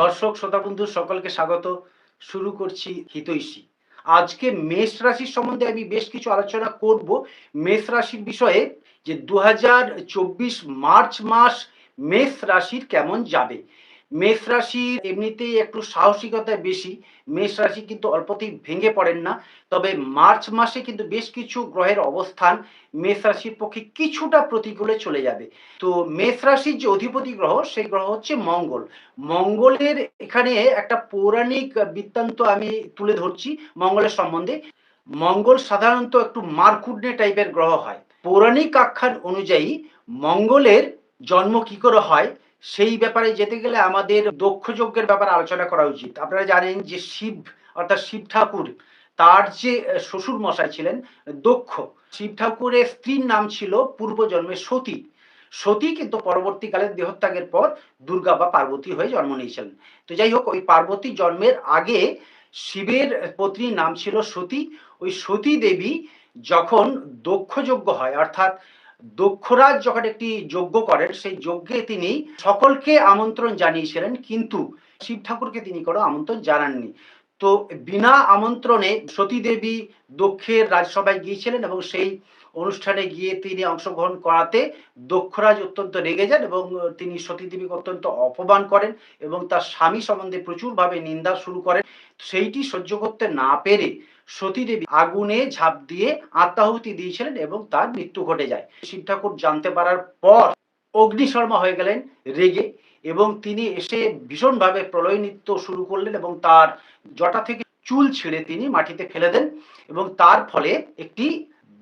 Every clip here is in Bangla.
দর্শক, শ্রোতা, বন্ধু, সকলকে স্বাগত। শুরু করছি হিতৈষী। আজকে মেষ রাশির সম্বন্ধে আমি বেশ কিছু আলোচনা করব। মেষ রাশির বিষয়ে যে দু হাজার চব্বিশ মার্চ মাস মেষ রাশির কেমন যাবে? মেষ রাশি এমনিতেই একটু সাহসিকতা বেশি। মেষ রাশি কিন্তু অল্পতেই ভেঙে পড়েন না। তবে মার্চ মাসে কিন্তু বেশ কিছু গ্রহের অবস্থান মেষ রাশির পক্ষে কিছুটা প্রতিকূলে চলে যাবে। তো মেষ রাশির যে অধিপতি গ্রহ, সেই গ্রহ হচ্ছে মঙ্গল। মঙ্গলের এখানে একটা পৌরাণিক বৃত্তান্ত আমি তুলে ধরছি মঙ্গলের সম্বন্ধে। মঙ্গল সাধারণত একটু মারকুডনে টাইপের গ্রহ হয়। পৌরাণিক আখ্যান অনুযায়ী মঙ্গলের জন্ম কি করে হয়? সেই ব্যাপারে যেতে গেলে আমাদের দক্ষ যজ্ঞের ব্যাপারে আলোচনা করা উচিত। আপনারা জানেন যে শিব, অর্থাৎ শিব ঠাকুর, তার যে শ্বশুর মশাই ছিলেন, দক্ষ। শিব ঠাকুরের স্ত্রীর নাম ছিল পূর্বজন্মে সতী। সতী কিন্তু পরবর্তীকালে দেহত্যাগের পর দুর্গা বা পার্বতী হয়ে জন্ম নিয়েছিলেন। তো যাই হোক, ওই পার্বতী জন্মের আগে শিবের পত্নীর নাম ছিল সতী। ওই সতী দেবী যখন দক্ষযজ্ঞ হয়, অর্থাৎ দক্ষরাজ যখন একটি যজ্ঞ করেন, সেই যজ্ঞে তিনি সকলকে আমন্ত্রণ জানিয়েছিলেন, কিন্তু শিব ঠাকুরকে তিনি কোনো আমন্ত্রণ জানাননি। তো বিনা আমন্ত্রণে সতী দেবী দক্ষের রাজসভায় গিয়েছিলেন এবং সেই অনুষ্ঠানে গিয়ে তিনি অংশগ্রহণ করাতে দক্ষরাজ অত্যন্ত রেগে যান এবং তিনি সতী দেবীকে অত্যন্ত অপমান করেন এবং তার স্বামী সম্বন্ধে প্রচুরভাবে নিন্দা শুরু করেন। সেইটি সহ্য করতে না পেরে সতীদেবী আগুনে ঝাঁপ দিয়ে আত্মাহুতি দিয়েছিলেন এবং তার মৃত্যু ঘটে যায়। শিব ঠাকুর জানতে পারার পর অগ্নিশর্মা হয়ে গেলেন রেগে এবং তিনি এসে ভীষণভাবে প্রলয় নৃত্য শুরু করলেন এবং তার জটা থেকে চুল ছিঁড়ে তিনি মাটিতে ফেলে দেন এবং তার ফলে একটি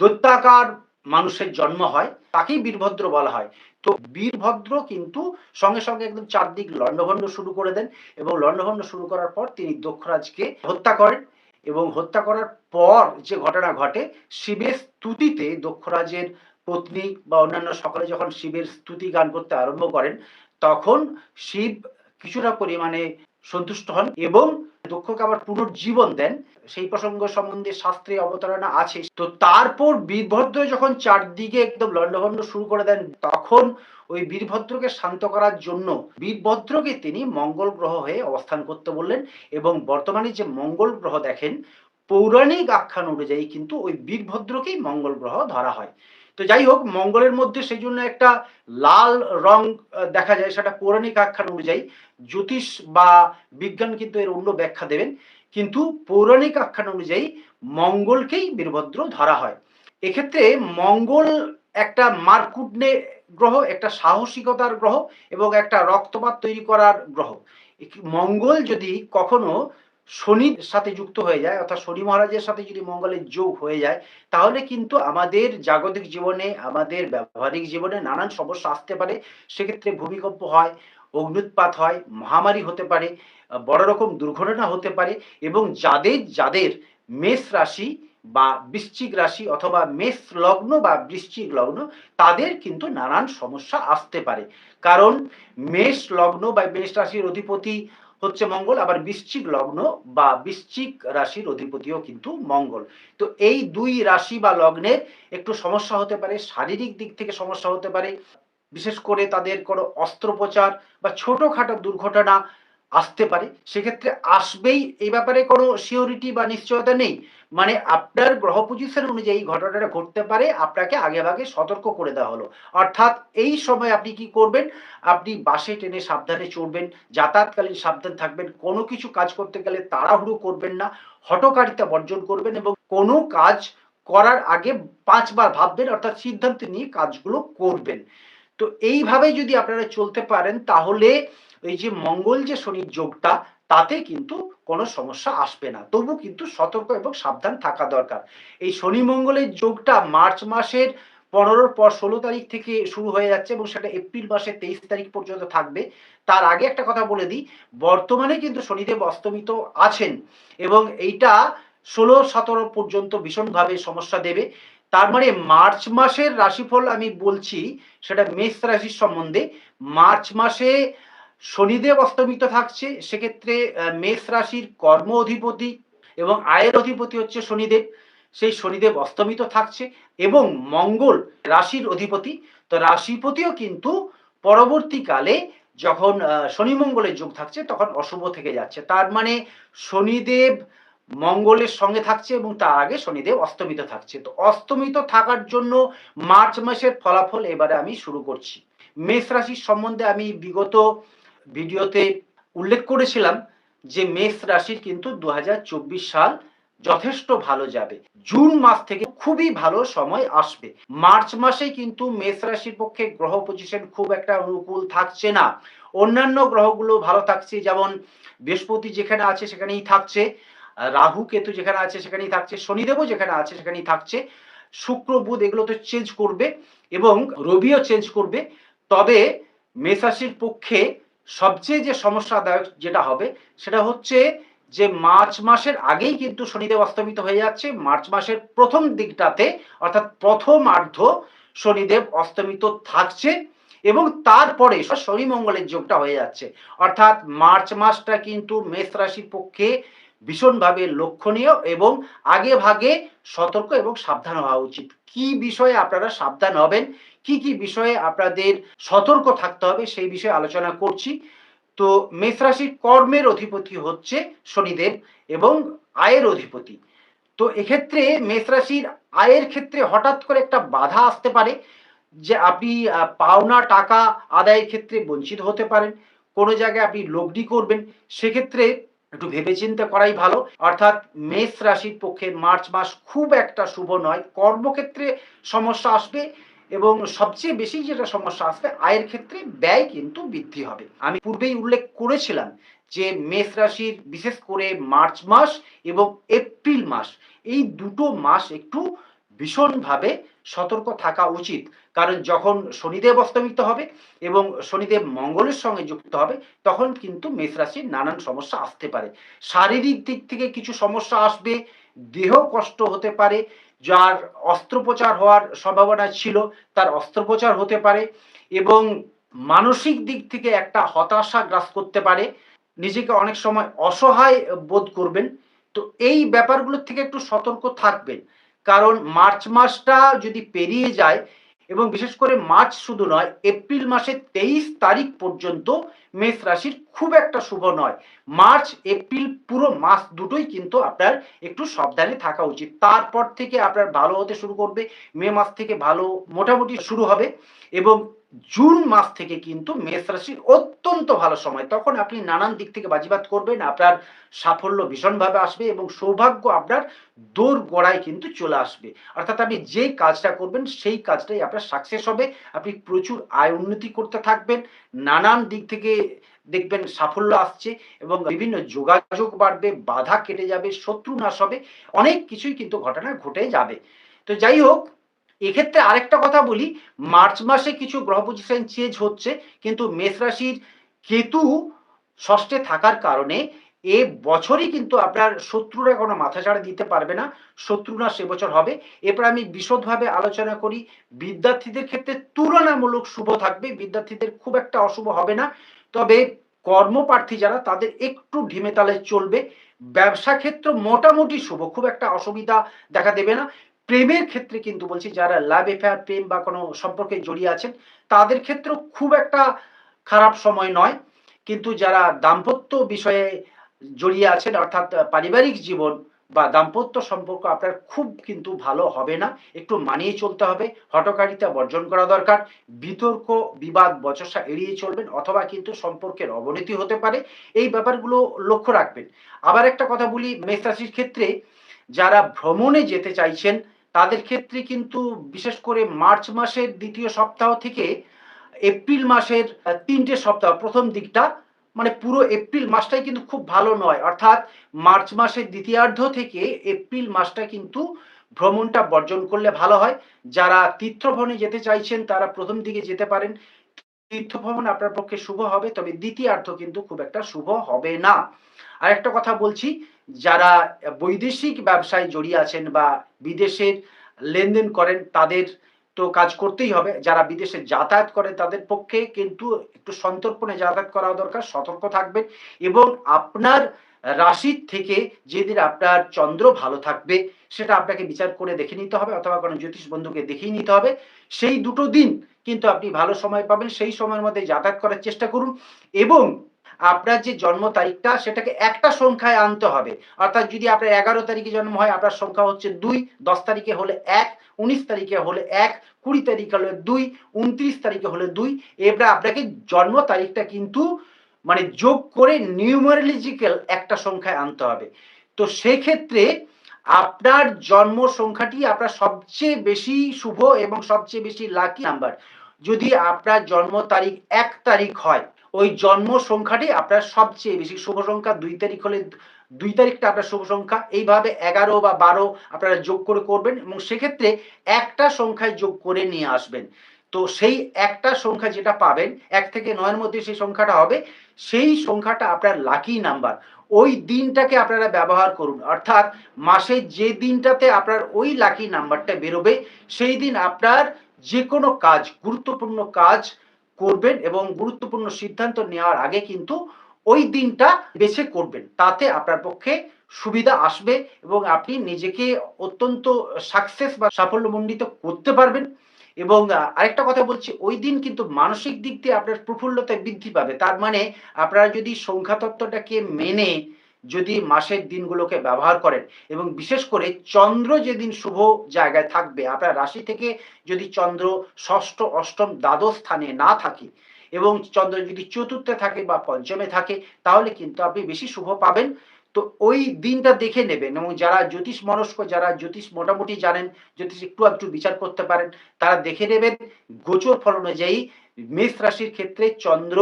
দৈত্যাকার মানুষের জন্ম হয়, তাকেই বীরভদ্র বলা হয়। তো বীরভদ্র কিন্তু সঙ্গে সঙ্গে একদম চারদিক লণ্ডভণ্ড শুরু করে দেন এবং লণ্ডভণ্ড শুরু করার পর তিনি দক্ষরাজকে হত্যা করেন। এবং হত্যা করার পর যে ঘটনা ঘটে, শিবের স্তুতিতে দক্ষরাজের পত্নী বা অন্যান্য সকলে যখন শিবের স্তুতি গান করতে আরম্ভ করেন, তখন শিব কিছুটা পরিমাণে সন্তুষ্ট হন এবং দক্ষকে আবার পুনর্জীবন দেন, সেই প্রসঙ্গ সম্বন্ধে শাস্ত্রে অবতারণা আছে। তো তারপর বীরভদ্র যখন চারদিকে একদম লণ্ডভণ্ড শুরু করে দেন, তখন ওই বীরভদ্রকে শান্ত করার জন্য বীরভদ্রকে তিনি মঙ্গল গ্রহ হয়ে অবস্থান করতে বললেন এবং বর্তমানে যে মঙ্গল গ্রহ দেখেন, পৌরাণিক আখ্যান অনুযায়ী কিন্তু ওই বীরভদ্রকেই মঙ্গল গ্রহ ধরা হয়। তো যাই হোক মঙ্গলের মধ্যে সেই জন্য একটা লাল রং দেখা যায়, সেটা পৌরাণিক আখ্যান অনুযায়ী জ্যোতিষ বা বিজ্ঞান কিন্তু এর অন্য ব্যাখ্যা দেবেন। কিন্তু পৌরাণিক আখ্যান অনুযায়ী মঙ্গলকেই বীরভদ্র ধরা হয়। এক্ষেত্রে মঙ্গল একটা মারকুটনে গ্রহ, একটা সাহসিকতার গ্রহ এবং একটা রক্তপাত তৈরি করার গ্রহ। মঙ্গল যদি কখনো শনির সাথে যুক্ত হয়ে যায়, অর্থাৎ শনি মহারাজের সাথে যদি মঙ্গলের যোগ হয়ে যায়, তাহলে কিন্তু আমাদের জাগতিক জীবনে, আমাদের ব্যবহারিক জীবনে নানান সমস্যা আসতে পারে। সেক্ষেত্রে ভূমিকম্প হয় অগ্নুৎপাত হয়, মহামারী হতে পারে, বড় রকম দুর্ঘটনা হতে পারে এবং যাদের যাদের মেষ রাশি বা বৃশ্চিক রাশি অথবা মেষ লগ্ন বা বৃশ্চিক লগ্ন, তাদের কিন্তু নানান সমস্যা আসতে পারে। কারণ মেষ লগ্ন বা মেষ রাশির অধিপতি হচ্ছে মঙ্গল, আবার বৃশ্চিক লগ্ন বা বৃশ্চিক রাশির অধিপতিও কিন্তু মঙ্গল। তো এই দুই রাশি বা লগ্নের একটু সমস্যা হতে পারে, শারীরিক দিক থেকে সমস্যা হতে পারে। বিশেষ করে তাদের কোনো অস্ত্রোপচার বা ছোটোখাটো দুর্ঘটনা আসতে পারে, সেক্ষেত্রে আসবেই। এই ব্যাপারে কোনো সিওরিটি বা নিশ্চয়তা নেই। মানে আপনার গ্রহ পজিশন অনুযায়ী ঘটনাটা ঘটতে পারে, আপনাকে আগে ভাগে সতর্ক করে দেওয়া হলো। অর্থাৎ এই সময় আপনি কি করবেন? আপনি বাসে, ট্রেনে সাবধানে চড়বেন, যাতায়াতকালীন সাবধান থাকবেন, কোনো কিছু কাজ করতে গেলে তাড়াহুড়ো করবেন না হটকারিতা বর্জন করবেন এবং কোনো কাজ করার আগে পাঁচবার ভাববেন, অর্থাৎ সিদ্ধান্ত নিয়ে কাজগুলো করবেন। তো এইভাবে যদি আপনারা চলতে পারেন, তাহলে এই যে মঙ্গল যে শনির যোগটা, তাতে কিন্তু কোনো সমস্যা আসবে না। তবু কিন্তু সতর্ক এবং সাবধান থাকা দরকার। এই শনি মঙ্গলের যোগটা মার্চ মাসের পনেরোর পর ষোলো তারিখ থেকে শুরু হয়ে যাচ্ছে এবং সেটা এপ্রিল মাসের তেইশ তারিখ পর্যন্ত থাকবে। তার আগে একটা কথা বলে দিই, বর্তমানে কিন্তু শনিদেব অস্তমিত আছেন এবং এইটা ষোলো সতেরো পর্যন্ত ভীষণভাবে সমস্যা দেবে। তার মানে মার্চ মাসের রাশিফল আমি বলছি, সেটা মেষ রাশির সম্বন্ধে। মার্চ মাসে শনিদেব অস্তমিত থাকছে, সেক্ষেত্রে মেষ রাশির কর্ম অধিপতি এবং আয়ের অধিপতি হচ্ছে শনিদেব। সেই শনিদেব অস্তমিত থাকছে এবং মঙ্গল রাশির অধিপতি। তো রাশিপতিও কিন্তু পরবর্তীকালে যখন শনি মঙ্গলের যোগ থাকছে, তখন অশুভ থেকে যাচ্ছে। তার মানে শনিদেব মঙ্গলের সঙ্গে থাকছে এবং তার আগে শনিদেব অস্তমিত থাকছে। তো অস্তমিত থাকার জন্য মার্চ মাসের ফলাফল এবারে আমি শুরু করছি। মেষ রাশির সম্বন্ধে আমি বিগত ভিডিওতে উল্লেখ করেছিলাম যে মেষ রাশির কিন্তু দু হাজার চব্বিশ সাল যথেষ্ট ভালো যাবে। জুন মাস থেকে খুবই ভালো সময় আসবে। মার্চ মাসে কিন্তু মেষ রাশির পক্ষে গ্রহ পজিশন খুব একটা অনুকূল থাকছে না। অন্যান্য গ্রহগুলো ভালো থাকছে, যেমন বৃহস্পতি যেখানে আছে সেখানেই থাকছে, রাহু কেতু যেখানে আছে সেখানেই থাকছে, শনিদেবও যেখানে আছে সেখানেই থাকছে। শুক্র, বুধ এগুলো তো চেঞ্জ করবে এবং রবিও চেঞ্জ করবে। তবে মেষ রাশির পক্ষে সবচেয়ে যে সমস্যাদায়ক যেটা হবে, সেটা হচ্ছে যে মার্চ মাসের আগেই কিন্তু শনিদেব অস্তমিত হয়ে যাচ্ছে। মার্চ মাসের প্রথম দিকটাতে, অর্থাৎ প্রথমার্ধ শনিদেব অস্তমিত থাকছে এবং তারপরে শনি মঙ্গলের যোগটা হয়ে যাচ্ছে। অর্থাৎ মার্চ মাসটা কিন্তু মেষ রাশির পক্ষে ভীষণভাবে লক্ষণীয় এবং আগে ভাগে সতর্ক এবং সাবধান হওয়া উচিত। কি বিষয়ে আপনারা সাবধান হবেন কি কি বিষয়ে আপনাদের সতর্ক থাকতে হবে সেই বিষয়ে আলোচনা করছি। তো মেষ রাশির কর্মের অধিপতি হচ্ছে শনিদেব এবং আয়ের অধিপতি। তো এক্ষেত্রে মেষ রাশির আয়ের ক্ষেত্রে হঠাৎ করে একটা বাধা আসতে পারে যে আপনি পাওনা টাকা আদায়ের ক্ষেত্রে বঞ্চিত হতে পারেন। কোনো জায়গায় আপনি লগ্নি করবেন, সেক্ষেত্রে একটু ভেবেচিন্তে করাই ভালো। অর্থাৎ মেষ রাশির পক্ষে মার্চ মাস খুব একটা শুভ নয়। কর্মক্ষেত্রে সমস্যা আসবে এবং সবচেয়ে বেশি যেটা সমস্যা আসবে, আয়ের ক্ষেত্রে ব্যয় কিন্তু বৃদ্ধি হবে। আমি পূর্বেই উল্লেখ করেছিলাম যে মেষ রাশির, বিশেষ করে মার্চ মাস এবং এপ্রিল মাস, এই দুটো মাস একটু ভীষণভাবে সতর্ক থাকা উচিত। কারণ যখন শনিদেব অস্তমিত হবে এবং শনিদেব মঙ্গলের সঙ্গে যুক্ত হবে, তখন কিন্তু মেষ রাশির নানান সমস্যা আসতে পারে। শারীরিক দিক থেকে কিছু সমস্যা আসবে, দেহ কষ্ট হতে পারে যার অস্ত্রোপচার হওয়ার সম্ভাবনা ছিল, তার অস্ত্রোপচার হতে পারে এবং মানসিক দিক থেকে একটা হতাশা গ্রাস করতে পারে। নিজেকে অনেক সময় অসহায় বোধ করবেন। তো এই ব্যাপারগুলোর থেকে একটু সতর্ক থাকবেন। কারণ মার্চ মাসটা যদি পেরিয়ে যায় এবং বিশেষ করে মার্চ শুধু নয়, এপ্রিল মাসের তেইশ তারিখ পর্যন্ত মেষ রাশির খুব একটা শুভ নয়। মার্চ, এপ্রিল পুরো মাস দুটোই কিন্তু আপনার একটু সাবধানে থাকা উচিত। তারপর থেকে আপনার ভালো হতে শুরু করবে, মে মাস থেকে ভালো মোটামুটি শুরু হবে এবং জুন মাস থেকে কিন্তু মেষ রাশির অত্যন্ত ভালো সময়। তখন আপনি নানান দিক থেকে বাজিবাদ করবেন, আপনার সাফল্য ভীষণভাবে আসবে এবং সৌভাগ্য আপনার দৌড় গড়ায় কিন্তু চলে আসবে। অর্থাৎ আপনি যেই কাজটা করবেন, সেই কাজটাই আপনার সাকসেস হবে। আপনি প্রচুর আয় উন্নতি করতে থাকবেন, নানান দিক থেকে দেখবেন সাফল্য আসছে এবং বিভিন্ন যোগাযোগ বাড়বে, বাধা কেটে যাবে শত্রু নাশ হবে, অনেক কিছুই কিন্তু ঘটনা ঘটে যাবে। তো যাই হোক এক্ষেত্রে আরেকটা কথা বলি, মার্চ মাসে কিছু গ্রহ পজিশন চেঞ্জ হচ্ছে, কিন্তু মেষ রাশির কেতু ষষ্ঠে থাকার কারণে এ বছরই কিন্তু আপনার শত্রুরা কোনো মাথাছাড়া দিতে পারবে না শত্রু না সে বছর হবে। এরপর আমি বিশদভাবে আলোচনা করি, বিদ্যার্থীদের ক্ষেত্রে তুলনামূলক শুভ থাকবে, বিদ্যার্থীদের খুব একটা অশুভ হবে না, তবে কর্মপ্রার্থী যারা তাদের একটু ঢিমে তালে চলবে, ব্যবসা ক্ষেত্র মোটামুটি শুভ, খুব একটা অসুবিধা দেখা দেবে না। প্রেমের ক্ষেত্রে কিন্তু বলছি, যারা লাভ এফেয়ার প্রেম বা কোনো সম্পর্কে জড়িয়ে আছেন, তাদের ক্ষেত্রেও খুব একটা খারাপ সময় নয়। কিন্তু যারা দাম্পত্য বিষয়ে জড়িয়ে আছেন, অর্থাৎ পারিবারিক জীবন বা দাম্পত্য সম্পর্ক আপনার খুব কিন্তু ভালো হবে না। একটু মানিয়ে চলতে হবে হটকারিতা বর্জন করা দরকার, বিতর্ক, বিবাদ, বচসা এড়িয়ে চলবেন, অথবা কিন্তু সম্পর্কের অবনতি হতে পারে। এই ব্যাপারগুলো লক্ষ্য রাখবেন। আবার একটা কথা বলি, মেষ রাশির ক্ষেত্রে যারা ভ্রমণে যেতে চাইছেন তাদের ক্ষেত্রে কিন্তু বিশেষ করে মার্চ মাসের দ্বিতীয় সপ্তাহ থেকে এপ্রিল মাসের তিনটে সপ্তাহ, প্রথম দিকটা মানে পুরো এপ্রিল মাসটাই কিন্তু খুব ভালো নয়। অর্থাৎ মার্চ মাসের দ্বিতীয়ার্ধ থেকে এপ্রিল মাসটা কিন্তু ভ্রমণটা বর্জন করলে ভালো হয়। যারা তীর্থভ্রমণে যেতে চাইছেন, তারা প্রথম দিকে যেতে পারেন। তীর্থ ভ্রমণ আপনার পক্ষে শুভ হবে, তবে দ্বিতীয়ার্ধ কিন্তু খুব একটা শুভ হবে না। আর একটা কথা বলছি যারা বৈদেশিক ব্যবসায় জড়িয়ে আছেন বা বিদেশের লেনদেন করেন, তাদের তো কাজ করতেই হবে। যারা বিদেশে যাতায়াত করে তাদের পক্ষে কিন্তু একটু সন্তর্পণে যাতায়াত করা দরকার, সতর্ক থাকবেন এবং আপনার রাশির থেকে যেদিন আপনার চন্দ্র ভালো থাকবে, সেটা আপনাকে বিচার করে দেখে নিতে হবে অথবা কোনো জ্যোতিষ বন্ধুকে দেখেই নিতে হবে। সেই দুটো দিন কিন্তু আপনি ভালো সময় পাবেন, সেই সময়ের মধ্যে যাতায়াত করার চেষ্টা করুন এবং আপনার যে জন্ম তারিখটা, সেটাকে একটা সংখ্যায় আনতে হবে। অর্থাৎ যদি আপনার এগারো তারিখে জন্ম হয়, আপনার সংখ্যা হচ্ছে দুই, দশ তারিখে হলে এক, উনিশ তারিখে হলে এক, কুড়ি তারিখে হলে দুই, উনত্রিশ তারিখে হলে দুই। এবার আপনাকে জন্ম তারিখটা কিন্তু মানে যোগ করে নিউমারোলজিক্যাল একটা সংখ্যায় আনতে হবে। তো সেক্ষেত্রে আপনার জন্ম সংখ্যাটি আপনার সবচেয়ে বেশি শুভ এবং সবচেয়ে বেশি লাকি নাম্বার যদি আপনার জন্ম তারিখ এক তারিখ হয় ওই জন্ম সংখ্যাটি আপনার সবচেয়ে বেশি শুভ সংখ্যা, দুই তারিখ হলে দুই তারিখটা আপনার শুভ সংখ্যা, এইভাবে এগারো বা বারো আপনারা যোগ করে করবেন এবং সেক্ষেত্রে একটা সংখ্যায় যোগ করে নিয়ে আসবেন। তো সেই একটা সংখ্যা যেটা পাবেন, এক থেকে নয়ের মধ্যে সেই সংখ্যাটা হবে, সেই সংখ্যাটা আপনার লাকি নাম্বার ওই দিনটাকে আপনারা ব্যবহার করুন। অর্থাৎ মাসে যে দিনটাতে আপনার ওই লাকি নাম্বারটা বেরোবে, সেই দিন আপনার যে কোনো কাজ, গুরুত্বপূর্ণ কাজ করবেন এবং গুরুত্বপূর্ণ সিদ্ধান্ত নেওয়ার আগে কিন্তু ওই দিনটা বেছে করবেন। তাতে আপনার পক্ষে সুবিধা আসবে এবং আপনি নিজেকে অত্যন্ত সাকসেস বা সাফল্যমণ্ডিত করতে পারবেন। এবং আরেকটা কথা বলছি, ওই দিন কিন্তু মানসিক দিক দিয়ে আপনার প্রফুল্লতা বৃদ্ধি পাবে। তার মানে আপনারা যদি সংখ্যা তত্ত্বটাকে মেনে যদি মাসের দিনগুলোকে ব্যবহার করেন এবং বিশেষ করে চন্দ্র যেদিন শুভ জায়গায় থাকবে, আপনার রাশি থেকে যদি চন্দ্র ষষ্ঠ, অষ্টম দ্বাদশ স্থানে না থাকে এবং চন্দ্র যদি চতুর্থে থাকে বা পঞ্চমে থাকে, তাহলে কিন্তু আপনি বেশি শুভ পাবেন। তো ওই দিনটা দেখে নেবেন এবং যারা জ্যোতিষ মনস্ক, যারা জ্যোতিষ মোটামুটি জানেন, জ্যোতিষ একটু একটু বিচার করতে পারেন, তারা দেখে নেবেন গোচর ফল অনুযায়ী মেষ রাশির ক্ষেত্রে চন্দ্র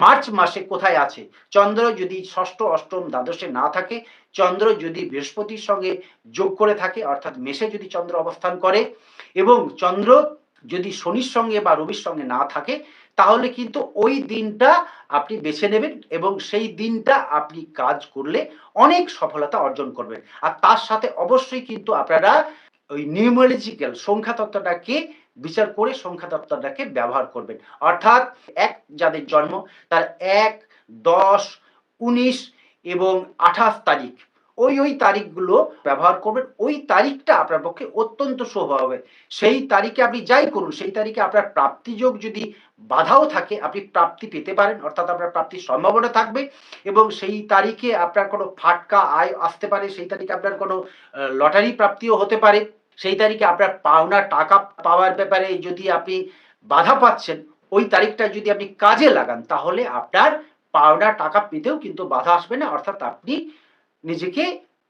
মার্চ মাসে কোথায় আছে। চন্দ্র যদি ষষ্ঠ, অষ্টম, দ্বাদশে না থাকে, চন্দ্র যদি বৃহস্পতির সঙ্গে যোগ করে থাকে, অর্থাৎ মেষে যদি চন্দ্র অবস্থান করে এবং চন্দ্র যদি শনির সঙ্গে বা রবির সঙ্গে না থাকে তাহলে কিন্তু ওই দিনটা আপনি বেছে নেবেন এবং সেই দিনটা আপনি কাজ করলে অনেক সফলতা অর্জন করবেন। আর তার সাথে অবশ্যই কিন্তু আপনারা ওই নিউমোলজিক্যাল সংখ্যা তত্ত্বটাকে বিচার করে সংখ্যা তত্ত্বটাকে ব্যবহার করবেন। অর্থাৎ এক যাদের জন্ম, তার এক, দশ, উনিশ এবং আঠাশ তারিখ ওই ওই তারিখগুলো ব্যবহার করবেন, ওই তারিখটা আপনার পক্ষে অত্যন্ত শুভ হবে। সেই তারিখে আপনি যাই করুন, সেই তারিখে আপনার প্রাপ্তিযোগ যদি বাধাও থাকে, আপনি প্রাপ্তি পেতে পারেন, অর্থাৎ আপনার প্রাপ্তির সম্ভাবনা থাকবে এবং সেই তারিখে আপনার কোনো ফাটকা আয় আসতে পারে, সেই তারিখে আপনার কোনো লটারি প্রাপ্তিও হতে পারে, সেই তারিখে আপনার পাওনা টাকা পাওয়ার ব্যাপারে যদি আপনি বাধা পাচ্ছেন, ওই তারিখটা যদি আপনি কাজে লাগান, তাহলে আপনার পাওনা টাকা পেতেও কিন্তু বাধা আসবে না, অর্থাৎ আপনি নিজেকে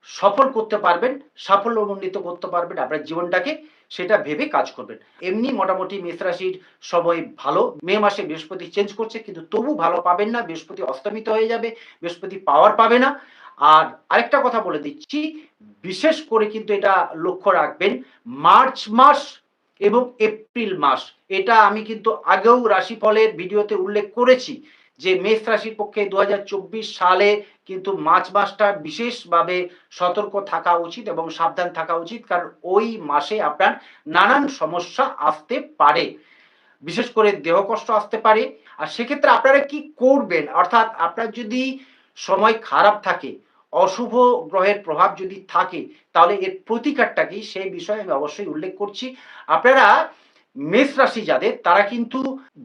সফল করতে পারবেন সাফল্যমণ্ডিত করতে পারবেন, আপনার জীবনটাকে সেটা ভেবে কাজ করবেন। এমনি মোটামুটি মেষ রাশির সময় ভালো, মে মাসে বৃহস্পতি চেঞ্জ করছে, কিন্তু তবু ভালো পাবেন না, বৃহস্পতি অস্তমিত হয়ে যাবে, বৃহস্পতি পাওয়ার পাবে না। আর আরেকটা কথা বলে দিচ্ছি, বিশেষ করে কিন্তু এটা লক্ষ্য রাখবেন, মার্চ মাস এবং এপ্রিল মাস, এটা আমি কিন্তু আগেও রাশিফলের ভিডিওতে উল্লেখ করেছি। যে মেষ রাশির পক্ষে দু হাজার চব্বিশ সালে কিন্তু মার্চ মাসটা বিশেষভাবে সতর্ক থাকা উচিত এবং সাবধান থাকা উচিত, কারণ ওই মাসে আপনার নানান সমস্যা আসতে পারে। বিশেষ করে দেহ কষ্ট আসতে পারে। আর সেক্ষেত্রে আপনারা কি করবেন? অর্থাৎ আপনার যদি সময় খারাপ থাকে, অশুভ গ্রহের প্রভাব যদি থাকে, তাহলে এর প্রতিকারটা কি? সেই বিষয়ে আমি অবশ্যই উল্লেখ করছি। আপনারা মেষ রাশি যাদের, তারা কিন্তু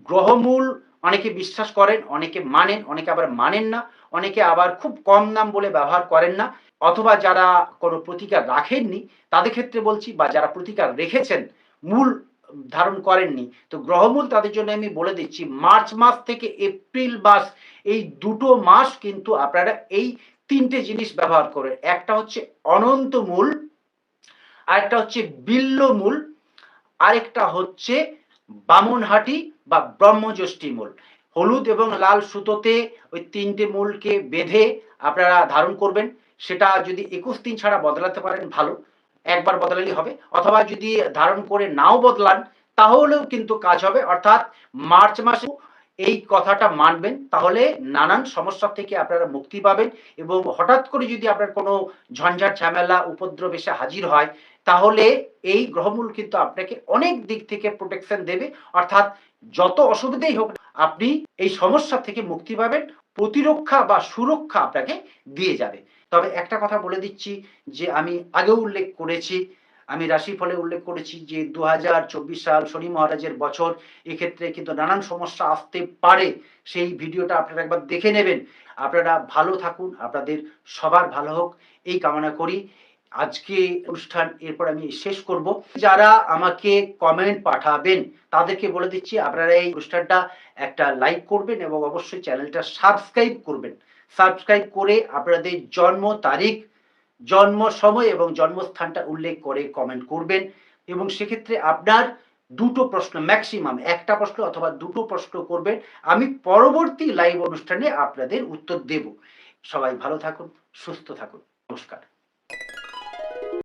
গ্রহমূল অনেকে বিশ্বাস করেন, অনেকে মানেন, অনেকে আবার মানেন না, অনেকে আবার খুব কম নাম বলে ব্যবহার করেন না, অথবা যারা কোনো প্রতিকার রাখেননি, তাদের ক্ষেত্রে বলছি বা যারা প্রতিকার রেখেছেন, মূল ধারণ করেননি, তো গ্রহমূল তাদের জন্য আমি বলে দিচ্ছি, মার্চ মাস থেকে এপ্রিল মাস, এই দুটো মাস কিন্তু আপনারা এই তিনটে জিনিস ব্যবহার করে একটা হচ্ছে অনন্ত মূল, আরেকটা হচ্ছে বিল্ল মূল, আরেকটা হচ্ছে বামনহাটি বা ব্রহ্মজ্যোষ্ঠী মূল। হলুদ এবং লাল সুতোতে ওই তিনটে মূলকে বেঁধে আপনারা ধারণ করবেন। সেটা যদি একুশ দিন ছাড়া বদলাতে পারেন, ভালো। একবার বদলালেই হবে। অথবা যদি ধারণ করে নাও বদলান, তাহলেও কিন্তু কাজ হবে। অর্থাৎ মার্চ মাসে এই কথাটা মানবেন। তাহলে নানান সমস্যা থেকে আপনারা মুক্তি পাবেন এবং হঠাৎ করে যদি আপনার কোনো ঝঞ্ঝাট ঝামেলা, উপদ্রব এসে হাজির হয় তাহলে এই গ্রহমূল কিন্তু আপনাকে অনেক দিক থেকে প্রোটেকশন দেবে। অর্থাৎ যত অসুবিধাই হোক, আপনি এই সমস্যা থেকে মুক্তি পাবেন, প্রতিরক্ষা বা সুরক্ষা আপনাকে দিয়ে যাবে। তবে একটা কথা বলে দিচ্ছি যে, আমি আগেও উল্লেখ করেছি, আমি রাশিফলে উল্লেখ করেছি যে দু হাজার চব্বিশ সাল শনি মহারাজের বছর, এক্ষেত্রে কিন্তু নানান সমস্যা আসতে পারে। সেই ভিডিওটা আপনারা একবার দেখে নেবেন। আপনারা ভালো থাকুন, আপনাদের সবার ভালো হোক, এই কামনা করি। আজকে অনুষ্ঠান, এরপর আমি শেষ করব। যারা আমাকে কমেন্ট পাঠাবেন, তাদেরকে বলে দিচ্ছি, আপনারা এই অনুষ্ঠানটা একটা লাইক করবেন এবং অবশ্যই চ্যানেলটা সাবস্ক্রাইব করবেন। সাবস্ক্রাইব করে আপনাদের জন্ম তারিখ, জন্ম সময় এবং জন্মস্থানটা উল্লেখ করে কমেন্ট করবেন। এবং সেক্ষেত্রে আপনার দুটো প্রশ্ন ম্যাক্সিমাম একটা প্রশ্ন অথবা দুটো প্রশ্ন করবেন। আমি পরবর্তী লাইভ অনুষ্ঠানে আপনাদের উত্তর দেব। সবাই ভালো থাকুন, সুস্থ থাকুন। নমস্কার।